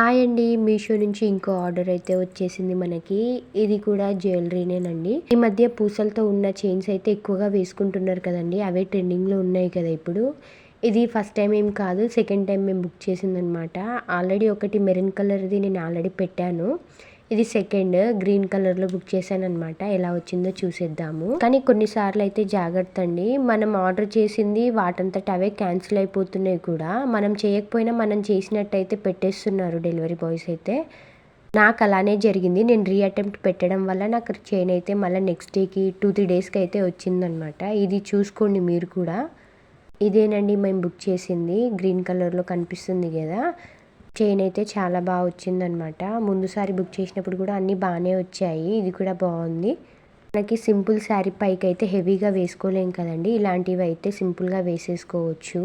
Hi అండి మీషో నుంచి ఇంకో ఆర్డర్ అయితే వచ్చేసింది మనకి. ఇది కూడా జ్యువెలరీనేనండి. ఈ మధ్య పూసలతో ఉన్న చైన్స్ అయితే ఎక్కువగా వేసుకుంటున్నారు కదండి. అవే ట్రెండింగ్లో ఉన్నాయి కదా ఇప్పుడు. ఇది ఫస్ట్ టైం ఏం కాదు సెకండ్ టైం మేము బుక్ చేసిందనమాట. ఆల్రెడీ ఒకటి మెరూన్ కలర్ది నేను ఆల్రెడీ పెట్టాను. ఇది సెకండ్ గ్రీన్ కలర్లో బుక్ చేశాను అనమాట ఎలా వచ్చిందో చూసేద్దాము. కానీ కొన్నిసార్లు అయితే జాగ్రత్త అండి మనం ఆర్డర్ చేసింది వాటంతట అవే క్యాన్సిల్ అయిపోతున్నాయి కూడా. మనం చేయకపోయినా మనం చేసినట్టయితే పెట్టేస్తున్నారు డెలివరీ బాయ్స్ అయితే. నాకు అలానే జరిగింది. నేను రీ అటెంప్ట్ పెట్టడం వల్ల నాకు చైన్ అయితే మళ్ళీ నెక్స్ట్ డేకి టూ త్రీ డేస్కి అయితే వచ్చిందనమాట ఇది చూసుకోండి మీరు కూడా. ఇదేనండి మేము బుక్ చేసింది. గ్రీన్ కలర్లో కనిపిస్తుంది కదా. చైన్ అయితే చాలా బాగా వచ్చిందనమాట. ముందుసారి బుక్ చేసినప్పుడు కూడా అన్నీ బాగానే వచ్చాయి. ఇది కూడా బాగుంది. మనకి సింపుల్ శారీ పైకి అయితే హెవీగా వేసుకోలేం కదండి. ఇలాంటివి అయితే సింపుల్గా వేసేసుకోవచ్చు.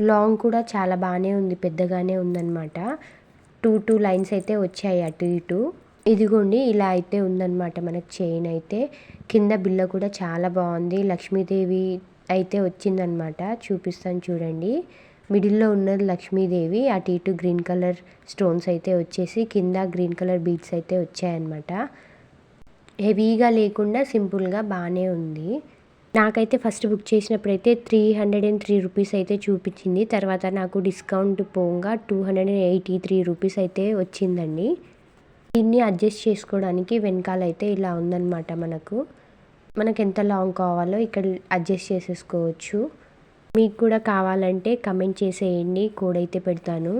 లాంగ్ కూడా చాలా బాగానే ఉంది పెద్దగానే ఉందన్నమాట టూ టూ లైన్స్ అయితే వచ్చాయి అటు ఇటు. ఇదిగోండి ఇలా అయితే ఉందన్నమాట మనకి చైన్ అయితే. కింద బిల్ల కూడా చాలా బాగుంది. లక్ష్మీదేవి అయితే వచ్చిందనమాట. చూపిస్తాను చూడండి. మిడిల్లో ఉన్నది లక్ష్మీదేవి. అటు ఇటు గ్రీన్ కలర్ స్టోన్స్ అయితే వచ్చేసి కింద గ్రీన్ కలర్ బీడ్స్ అయితే వచ్చాయన్నమాట. హెవీగా లేకుండా సింపుల్గా బాగానే ఉంది. నాకైతే ఫస్ట్ బుక్ చేసినప్పుడు అయితే three hundred and three rupees అయితే చూపించింది. తర్వాత నాకు డిస్కౌంట్ పోగా two hundred and eighty three rupees అయితే వచ్చిందండి. దీన్ని అడ్జస్ట్ చేసుకోవడానికి వెనకాల అయితే ఇలా ఉందన్నమాట మనకు. మనకు ఎంత లాంగ్ కావాలో ఇక్కడ అడ్జస్ట్ చేసేసుకోవచ్చు. మీకు కూడా కావాలంటే కమెంట్ చేసేయండి. కోడ్ అయితే పెడతాను.